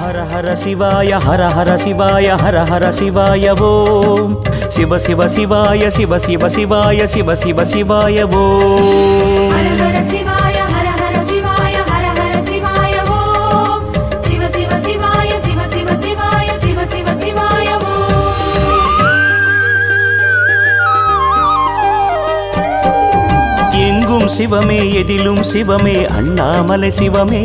ஹர ஹர சிவாய ஹர ஹர சிவாய ஹர ஹர சிவாய ஓம். சிவ சிவ சிவாய சிவ சிவ சிவாய சிவ சிவ சிவாய ஓம். எங்கும் சிவமே எதிலும் சிவமே அண்ணாமலை சிவமே.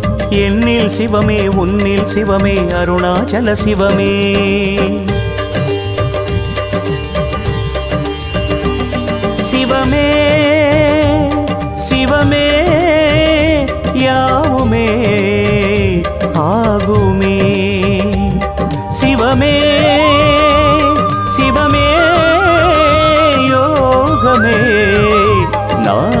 என்னில் சிவமே உன்னில் சிவமே அருணாச்சல சிவமே. சிவமே சிவமே யாவுமே ஆகுமே. சிவமே சிவமே யோகமே நான்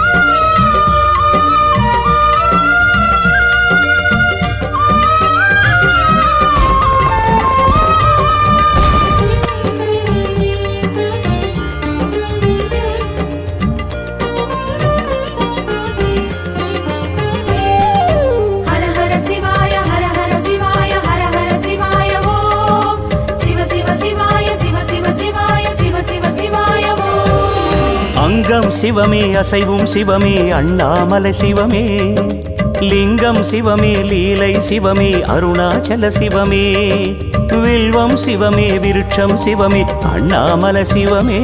லிங்கம் சிவமே அசைவும் சிவமே அண்ணாமலை சிவமே. லிங்கம் சிவமே லீலை சிவமே அருணாச்சல சிவமே. வில்வம் சிவமே விருட்சம் சிவமே அண்ணாமலை சிவமே.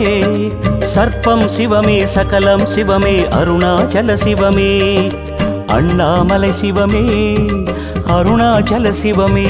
சர்ப்பம் சிவமே சகலம் சிவமே அருணாச்சல சிவமே. அண்ணாமலை சிவமே அருணாச்சல சிவமே.